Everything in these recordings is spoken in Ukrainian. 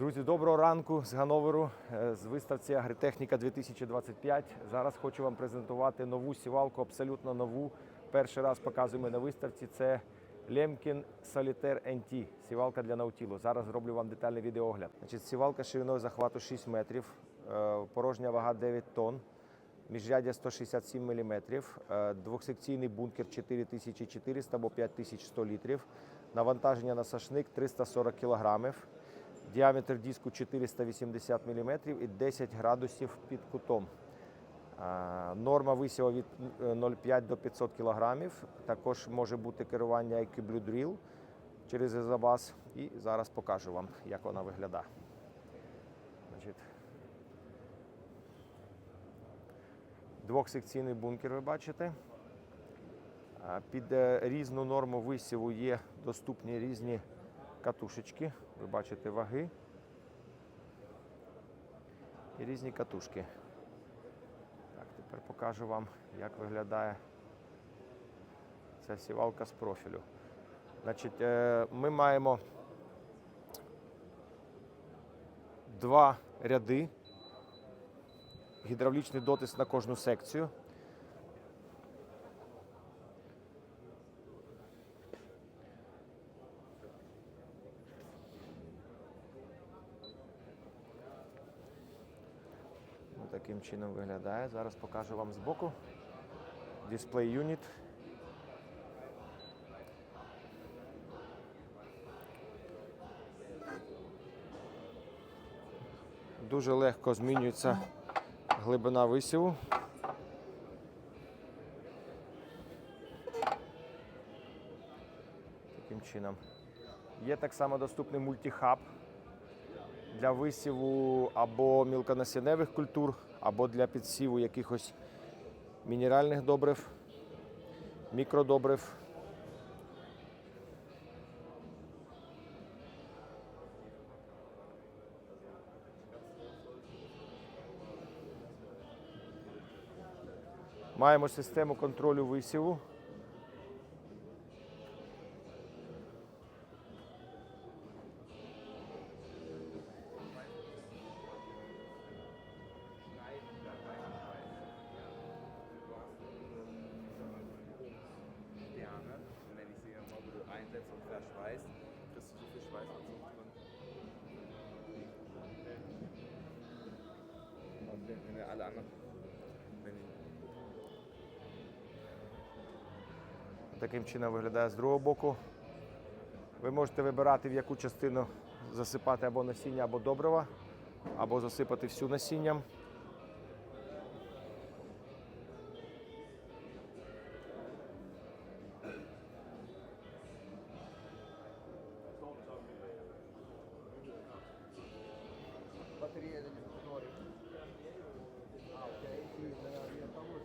Друзі, доброго ранку з Гановеру е, з виставці Агритехніка 2025. Зараз хочу вам презентувати нову сівалку, абсолютно нову. Перший раз показуємо на виставці. Це Lemkin Solitaire NT, сівалка для наутілу. Зараз зроблю вам детальний відеоогляд. Значить, сівалка шириною захвату 6 метрів, е, порожня вага 9 тонн. Міжряддя 167 мм, двохсекційний бункер 4400 або 5100 літрів, навантаження на сашник 340 кг, діаметр диску 480 мм і 10 градусів під кутом. Норма висіву від е, 0,5 до 500 кг. Також може бути керування IQ Blue Drill через Езабас. І зараз покажу вам, як вона виглядає. Двохсекційний бункер, ви бачите. Під е, різну норму висіву є доступні різні катушечки. Ви бачите ваги і різні катушки. Так, тепер покажу вам, як виглядає ця сівалка з профілю. Значить, е, ми маємо два ряди гідравлічний дотиск на кожну секцію. Таким чином виглядає. Зараз покажу вам збоку. Дисплей юніт. Дуже легко змінюється глибина висіву. Таким чином. Є так само доступний мультихаб для висіву або мілконасінневих культур, або для підсіву якихось мінеральних добрив, мікродобрив. Маємо систему контролю висіву. Einsetze und verschweißt, kriegst du so viel Schweißanzug drin. Und wenn, wenn wir alle anderen. Wenn Таким чином виглядає з другого боку. Ви можете вибирати, в яку частину засипати або насіння, або добрива, або засипати всю насінням.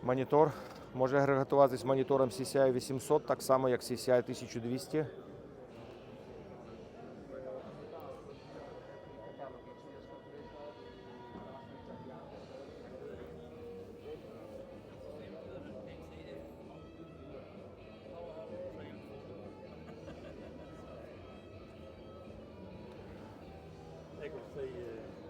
Монітор може агрегатуватись монітором CCI 800, так само як CCI 1200. Ik wil eh,